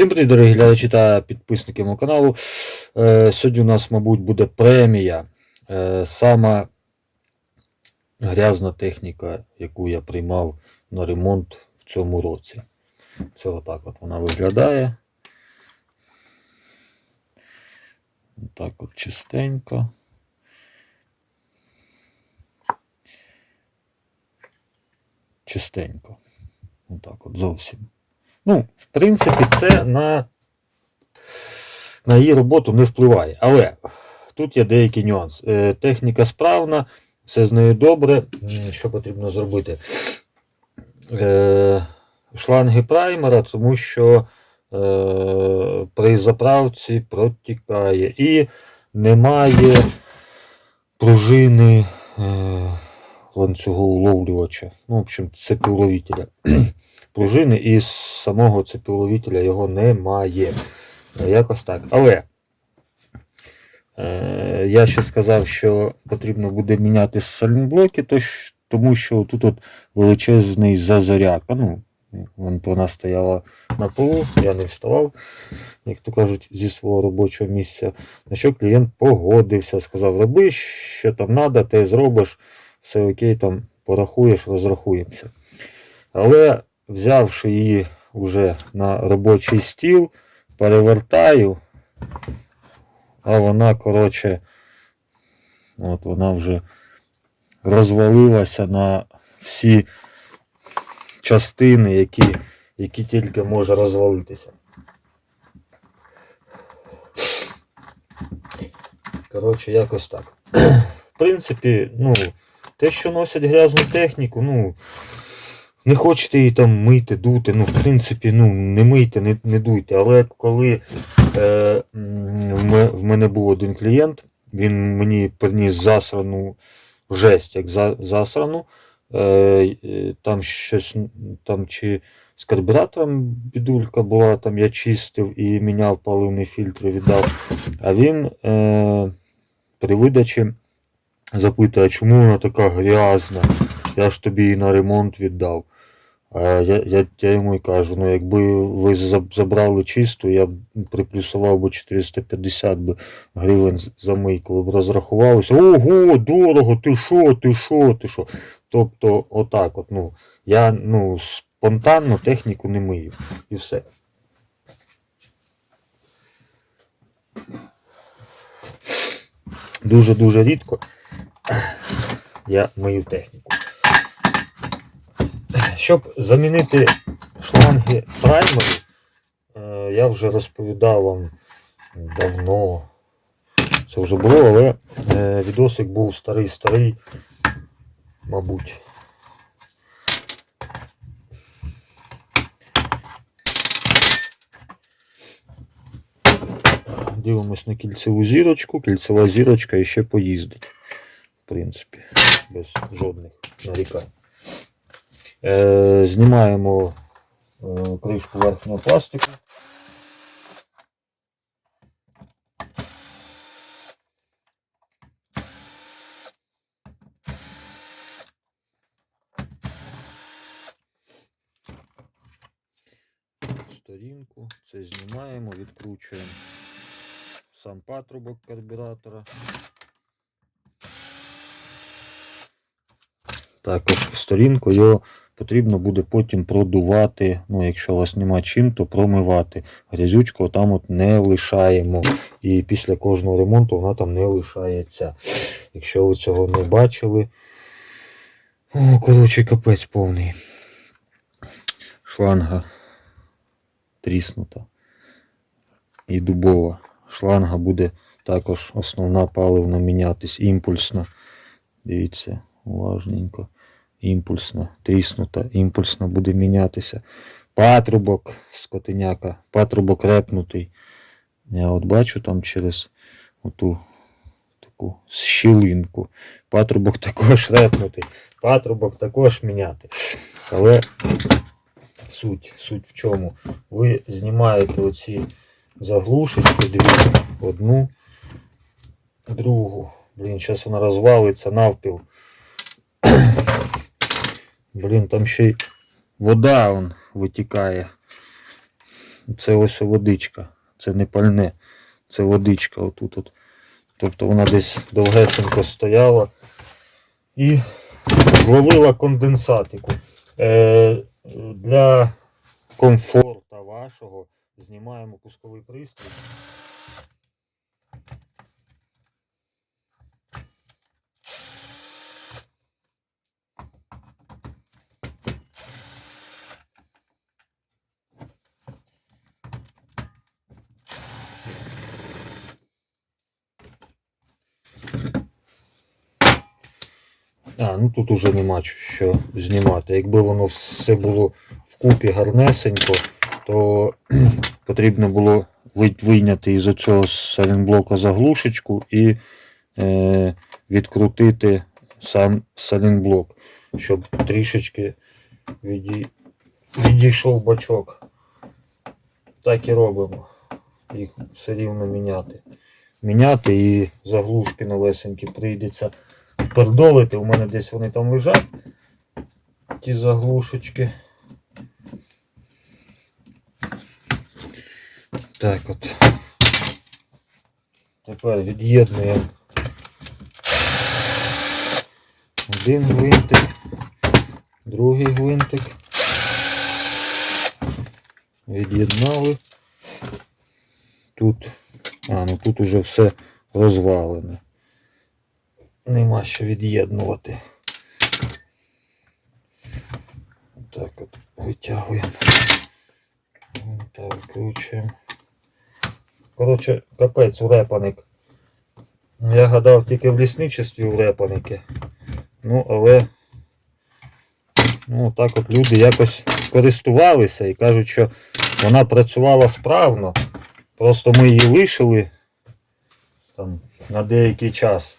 Всім привіт, дорогі глядачі та підписники мого каналу. Е, Сьогодні у нас, мабуть, буде премія. Е, Сама грязна техніка, яку я приймав на ремонт в цьому році. Це отак от вона виглядає. Так от чистенько. Чистенько. Отак от зовсім. Ну, в принципі, це на, на її роботу не впливає. Але тут є деякий нюанс. Е, техніка справна, все з нею добре. Що потрібно зробити? Е, шланги праймера, тому що е, при заправці протікає. І немає пружини е, ланцюго уловлювача. Ну, в общем, цепиловителя пружини і самого цепиловителя його немає. Е, Якось так. Але е, я ще сказав, що потрібно буде міняти сальнблоки, тому що тут от величезний зазоряка. Ну, вон вона стояла на полу, я не вставав, як то кажуть, зі свого робочого місця. На що клієнт погодився, сказав, роби, що там треба, ти зробиш, все окей, там порахуєш, розрахуємося. Але взявши її вже на робочий стіл, перевертаю, а вона, коротше, от вона вже розвалилася на всі частини, які, які тільки може розвалитися. Коротше, якось так. В принципі, ну, те, що носять грязну техніку, ну, не хочете її там мити, дути, ну, в принципі, ну, не мийте, не, не дуйте. Але коли е, в, ме- в мене був один клієнт, він мені приніс засрану жесть, як за, засрану. Е, е, там щось, там чи з карбюратором бідулька була, там я чистив і міняв паливний фільтр, віддав. А він е, при видачі запитує, чому вона така грязна? Я ж тобі її на ремонт віддав. А я, я, я йому і кажу, ну якби ви забрали чисту, я б приплюсував би 450 би гривень за мийку, ви б розрахувалися. Ого, дорого, ти що, ти що, ти що. Тобто, отак от, ну, я ну, спонтанно техніку не мию. І все. Дуже-дуже рідко я мию техніку. Щоб замінити шланги праймеру, е, я вже розповідав вам давно. Це вже було, але е, відосик був старий-старий, мабуть. Дивимось на кільцеву зірочку, кільцева зірочка ще поїздить. В принципі, без жодних нарікань. Е, знімаємо е, кришку верхнього пластику. Сторінку, це знімаємо, відкручуємо сам патрубок карбюратора. Також сторінку його потрібно буде потім продувати. Ну, якщо у вас нема чим, то промивати. Грязючку там от не лишаємо. І після кожного ремонту вона там не лишається. Якщо ви цього не бачили. О, коротше, капець повний. Шланга тріснута. І дубова. Шланга буде також основна паливна мінятись. Імпульсна. Дивіться, уважненько. Імпульсна, тріснута, імпульсна буде мінятися. Патрубок скотиняка, патрубок репнутий. Я от бачу там через оту таку щілинку. Патрубок також репнутий. Патрубок також міняти. Але суть, суть в чому? Ви знімаєте оці заглушечки, дві, одну, другу. Блін, зараз вона розвалиться навпіл. Блін, там ще й вода он витікає. це ось водичка. Це не пальне, це водичка отут. От. Тобто вона десь довгесенько стояла і зловила конденсатику. Е, для комфорту вашого знімаємо пусковий пристрій. А, ну тут уже нема що знімати. Якби воно все було вкупі гарнесенько, то потрібно було вийняти із цього салінблока заглушечку і е, відкрутити сам салінблок, щоб трішечки відій... відійшов бачок. Так і робимо. Їх все рівно міняти. Міняти і заглушки новесенькі прийдеться пердолити. У мене десь вони там лежать. Ті заглушечки. Так от. Тепер від'єднуємо один гвинтик, другий гвинтик. Від'єднали. Тут, а, ну тут уже все розвалене. Нема що від'єднувати. Так от витягуємо. Так, викручуємо. Коротше, капець урепаник. Я гадав тільки в лісничестві урепаники. Ну, але ну, так от люди якось користувалися і кажуть, що вона працювала справно. Просто ми її лишили там, на деякий час.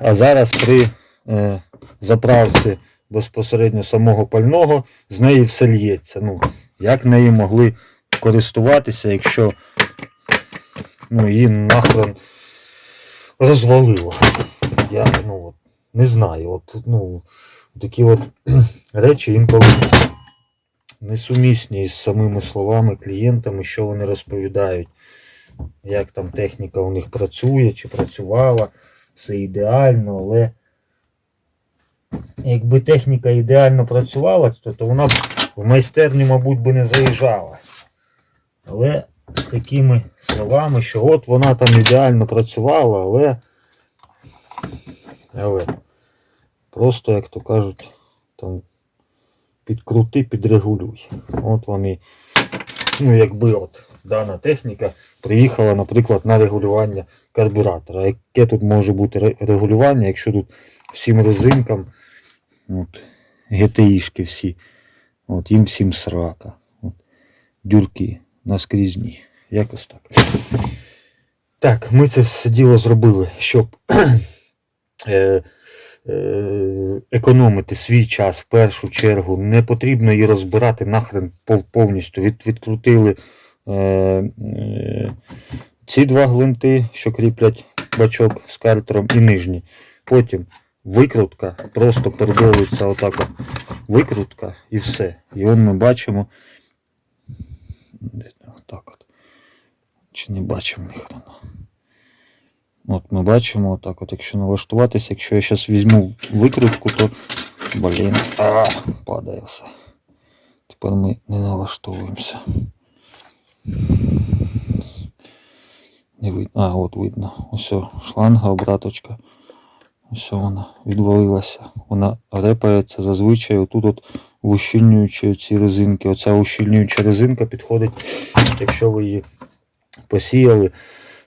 А зараз при е, заправці безпосередньо самого пального з неї все лється. Ну, як нею могли користуватися, якщо ну, її нахрен розвалило. Я ну, от, не знаю. От, ну, такі от речі інколи несумісні із самими словами клієнтами, що вони розповідають, як там техніка у них працює чи працювала все ідеально, але якби техніка ідеально працювала, то, то вона б в майстерню, мабуть, би не заїжджала. Але з такими словами, що от вона там ідеально працювала, але. Але просто, як то кажуть, там підкрути, підрегулюй. От вони, ну якби от дана техніка приїхала, наприклад, на регулювання карбюратора. Яке тут може бути регулювання, якщо тут всім резинкам, от, GTI-шки всі, от, їм всім срака. От, дюрки наскрізні. Якось так. Так, ми це все діло зробили, щоб е, е, економити свій час в першу чергу. Не потрібно її розбирати нахрен повністю. Від, відкрутили ці два гвинти, що кріплять бачок з картером, і нижні. Потім викрутка, просто передовується отак викрутка і все. І он ми бачимо. Де- Так от. Чи не бачимо ніхрена. От ми бачимо отак, от якщо налаштуватися, якщо я зараз візьму викрутку, то блін, падає все. Тепер ми не налаштовуємося. Не видно. А, от видно. Ось шланга, обраточка. Ось вона відвалилася. Вона репається зазвичай отут от ущільнюючи ці резинки. Оця ущільнююча резинка підходить, якщо ви її посіяли,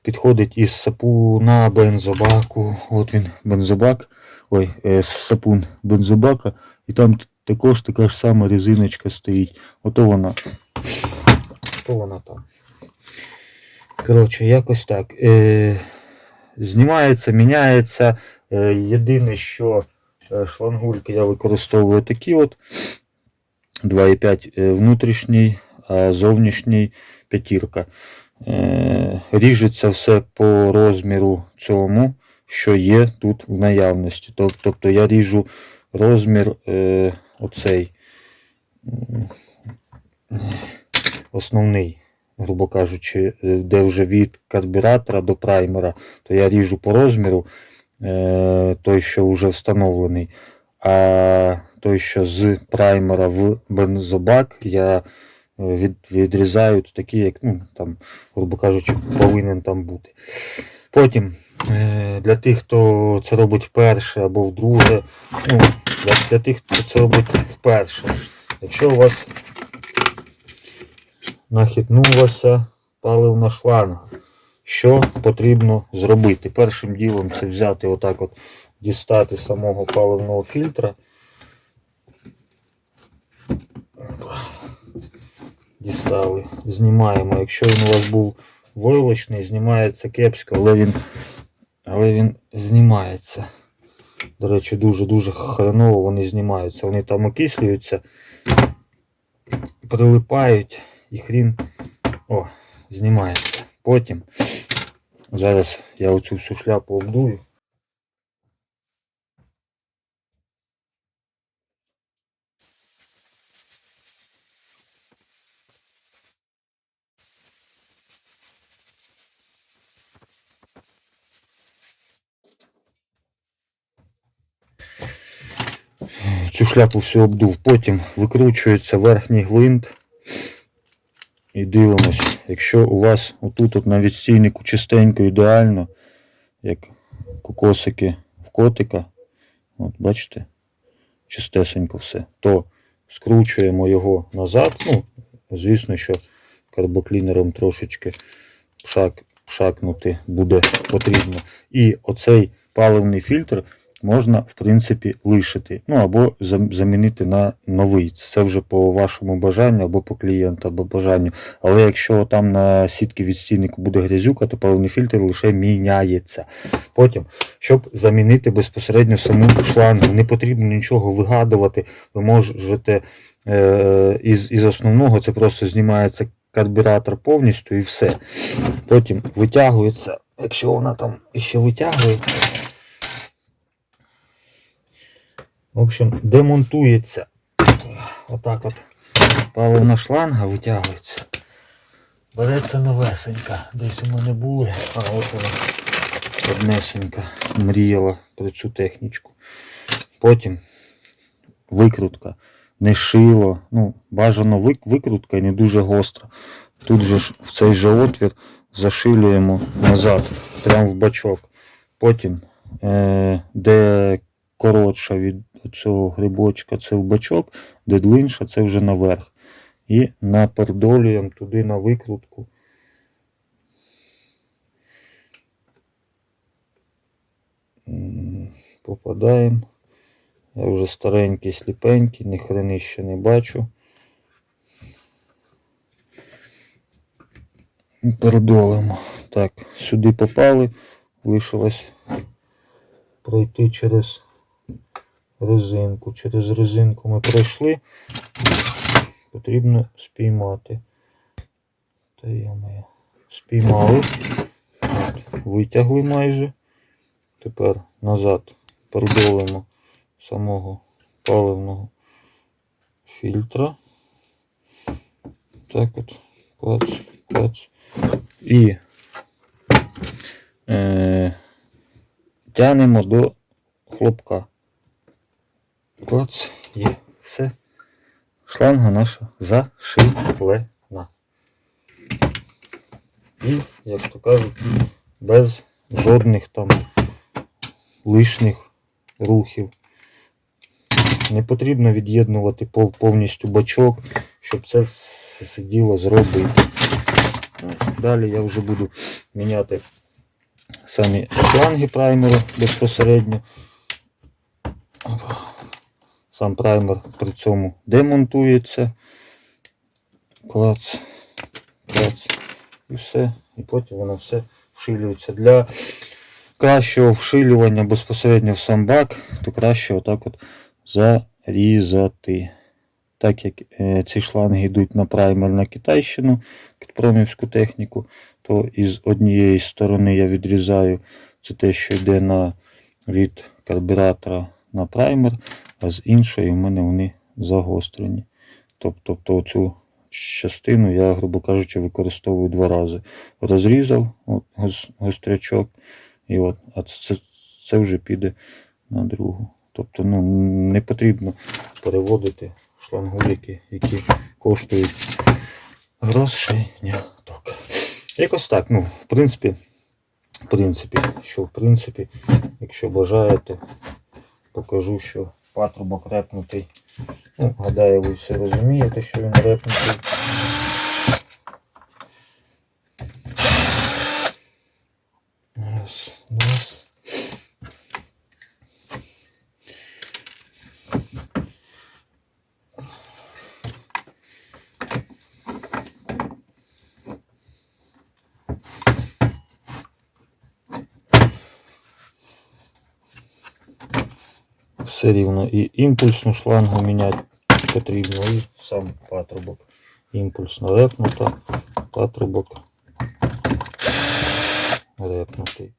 підходить із сапуна бензобаку. От він бензобак. Ой, е, сапун бензобака. І там також така ж сама резиночка стоїть. Ото вона. Ото вона там. Коротше, якось так. Е, знімається, міняється. Е, єдине, що е, шлангульки я використовую такі от 2,5 е, внутрішній, а зовнішній п'ятірка. Е, ріжеться все по розміру цьому, що є тут в наявності. Тобто я ріжу розмір е, оцей. Основний, грубо кажучи, е, де вже від карбюратора до праймера, то я ріжу по розміру е, той, що вже встановлений. А той, що з праймера в бензобак, я е, від, відрізаю такий, як, ну, там, грубо кажучи, повинен там бути. Потім для тих, хто це робить вперше або вдруге, ну, для, для тих, хто це робить вперше. Якщо у вас нахитнулася паливна шланга, що потрібно зробити? Першим ділом це взяти отак от, дістати самого паливного фільтра. Дістали, знімаємо. Якщо він у вас був войлочний, знімається кепсько, але він, але він знімається. До речі, дуже-дуже хреново вони знімаються. Вони там окислюються, прилипають і хрін о, знімається. Потім зараз я оцю всю шляпу обдую. Цю шляпу всю обдув. Потім викручується верхній гвинт. І дивимось, якщо у вас отут от на відстійнику чистенько ідеально, як кокосики в котика, от бачите, чистесенько все, то скручуємо його назад. Ну, звісно, що карбоклінером трошечки пшак, пшакнути буде потрібно. І оцей паливний фільтр можна, в принципі, лишити. Ну або замінити на новий. Це вже по вашому бажанню, або по клієнту, або бажанню. Але якщо там на сітки відстійнику буде грязюка, то паливний фільтр лише міняється. Потім, щоб замінити безпосередньо саму шлангу, не потрібно нічого вигадувати. Ви можете е, із, із основного це просто знімається карбюратор повністю і все. Потім витягується, якщо вона там ще витягується. В общем, демонтується. Отак от паливна шланга витягується. Береться новесенька. Десь у мене були, а от вона однесенька мріяла про цю технічку. Потім викрутка. Не шило. Ну, бажано викрутка і не дуже гостра. Тут же ж в цей же отвір зашилюємо назад, прямо в бачок. Потім, е, де коротша від цього грибочка, це в бачок, де длинша, це вже наверх. І напердолюємо туди на викрутку. Попадаємо. Я вже старенький, сліпенький, ні ще не бачу. Передолимо. Так, сюди попали. Лишилось пройти через резинку. Через резинку ми пройшли. Потрібно спіймати. Та йо-моє. Спіймали. От, витягли майже. Тепер назад передолимо самого паливного фільтра. Так от, клац, клац. І е, тянемо до хлопка. Клац, є, все. Шланга наша зашилена. І, як то кажуть, без жодних там лишніх рухів. Не потрібно від'єднувати повністю бачок, щоб це все сиділо зробити. Далі я вже буду міняти самі шланги праймеру безпосередньо. Сам праймер при цьому демонтується. Клац, клац. І все. І потім воно все вшилюється. Для кращого вшилювання безпосередньо в сам бак, то краще отак от зарізати. Так як е, ці шланги йдуть на праймер на Китайщину під промівську техніку, то із однієї сторони я відрізаю це те, що йде на, від карбюратора на праймер, а з іншої в мене вони загострені. Тобто, тобто цю частину я, грубо кажучи, використовую два рази. Розрізав от, гострячок, і от, а це, це вже піде на другу. Тобто ну, не потрібно переводити шлангуліки, які коштують грошеняток. Якось так, ну, в принципі, в принципі, що в принципі, якщо бажаєте, покажу, що патрубок репнутий. Ну, гадаю, ви все розумієте, що він репнутий. Раз, два. Все рівно і імпульсну шлангу міняти потрібно, і сам патрубок. Імпульсно репнута, патрубок репнутий.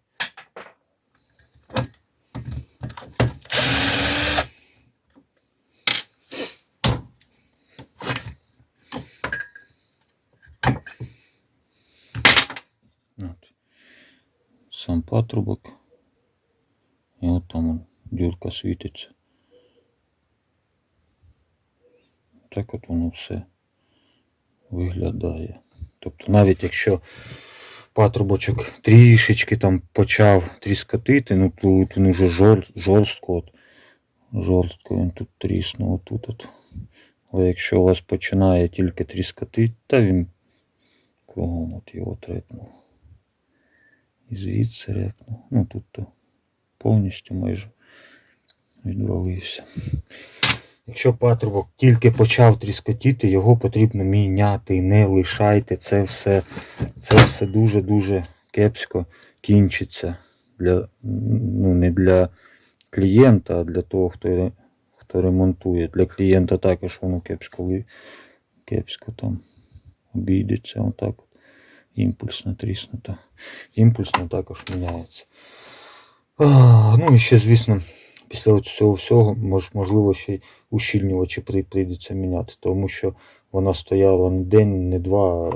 Сам патрубок. І от там он, дюрка світиться. Так от воно все виглядає. Тобто навіть якщо патрубочок трішечки там почав тріскотити, ну тут він уже жорстко, от, жорстко він тут тріснув отут. От. Але якщо у вас починає тільки тріскотити, та він кругом от його трепнув. І звідси репнув. Ну тут то повністю майже відвалився. Якщо патрубок тільки почав тріскотіти, його потрібно міняти. Не лишайте це все. Це все дуже-дуже кепсько кінчиться. Для, ну, не для клієнта, а для того, хто, хто ремонтує. Для клієнта також воно кепсько, кепсько там обійдеться. Отак. Імпульсно тріснута. Імпульсно також міняється. А, ну і ще, звісно, після цього всього мож, можливо ще й ущільнювачі при- прийдеться міняти, тому що вона стояла не день, не два,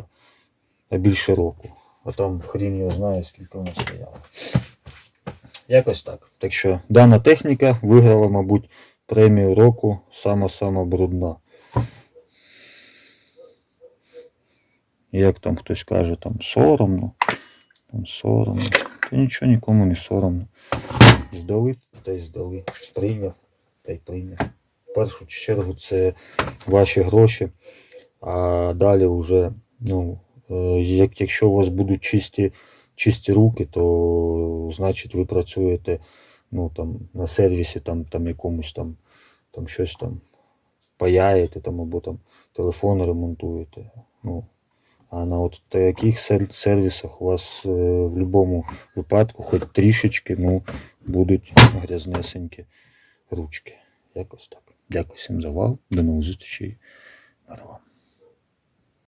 а- більше року. А там хрін його знає, скільки вона стояла. Якось так. Так що дана техніка виграла, мабуть, премію року сама-сама брудна. Як там хтось каже, там соромно, там соромно. Та нічого нікому не соромно. Здали та й здали. Прийняв та й прийняв. В першу чергу це ваші гроші, а далі вже, ну, е, як, якщо у вас будуть чисті, чисті руки, то значить ви працюєте ну, там, на сервісі, там, там якомусь там, там щось там паяєте там, або там телефон ремонтуєте. Ну, а на от таких сервісах у вас е, в будь-якому випадку, хоч трішечки, ну, будуть грязнесенькі ручки. Якось так. Дякую всім за увагу. До нових зустрічей. Вам.